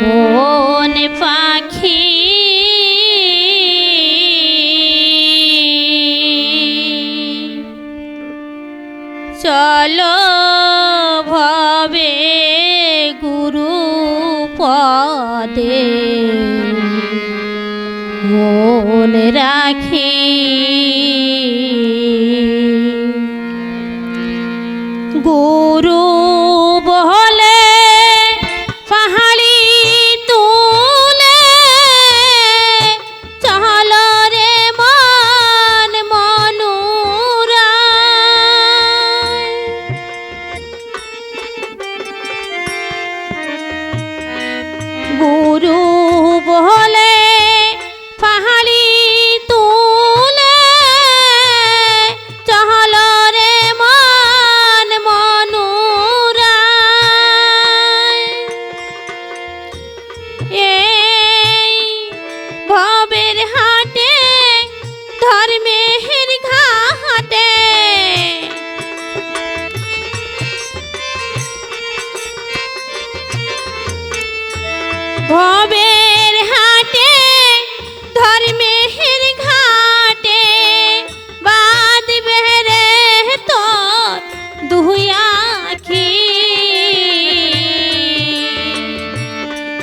মন পাখি। চলো গুরু পদে। মন রাখি। গুরু ভবের হাটে, ধর্মের ঘাটে। ভবের হাটে, ধর্মের ঘাটে। বাদ বেহরে তোর দুই আখি।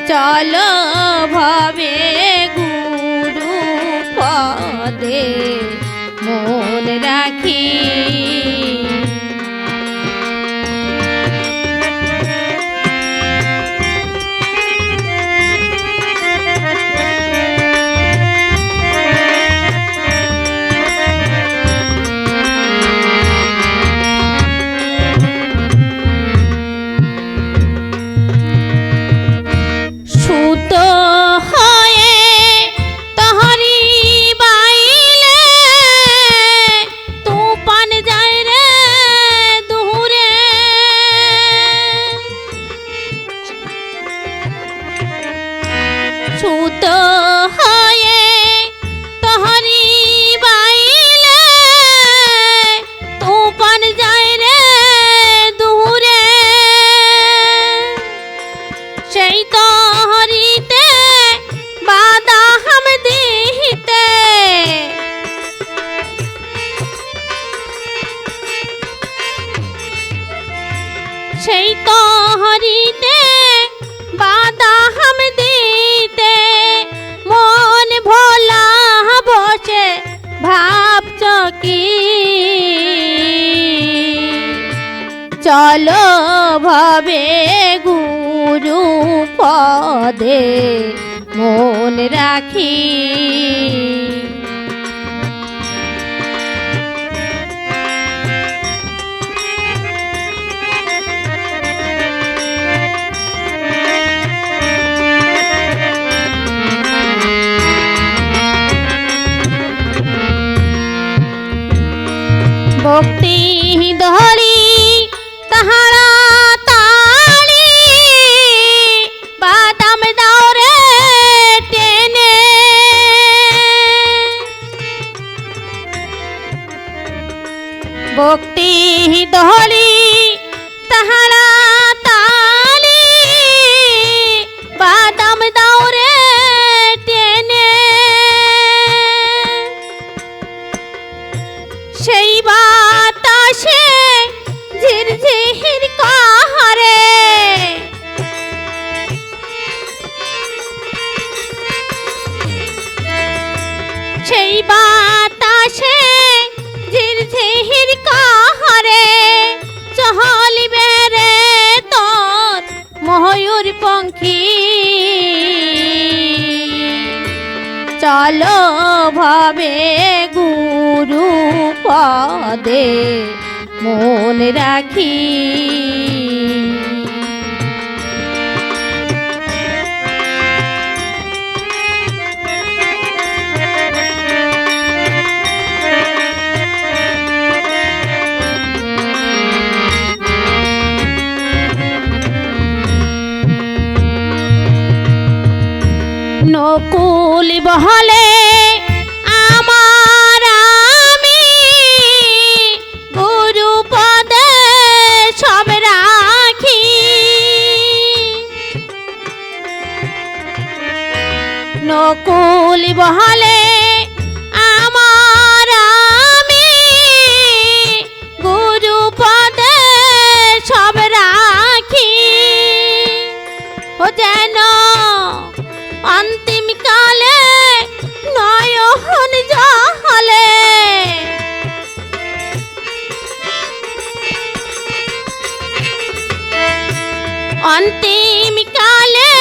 চলো ভবে সেই তহরিতে বাদা দিতে সেই দিতে মন ভোলা বসে চলো ভবে গুরু পদে মন রাখি। ভক্তি ধরি ভক্তি ধরি চলো ভাবে গুরু পদে মন রাখি। নকুল বহলে আমার আমি গুরু পদে সব রাখি। নকুল বহলে আমার ও যেন অন্তিম কালে নয়ন জহলে। অন্তিম কালে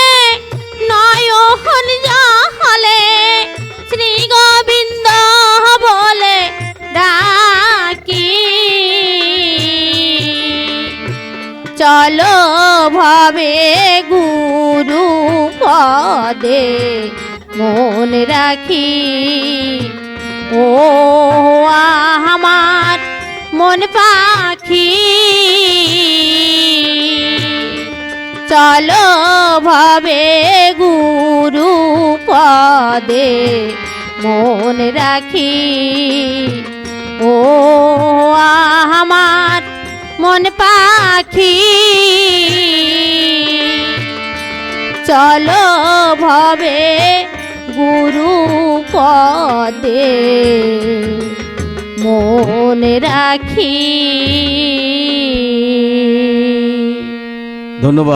নয়ন জহলে শ্রী গোবিন্দ চলো ভবে গুরু পদে মন রাখি। ও আমার মন পাখি। চলো ভবে গুরু পদে মন রাখি। ও আমার মন পাখি। চলো ভবে গুরু পদে মন রাখি। ধন্যবাদ।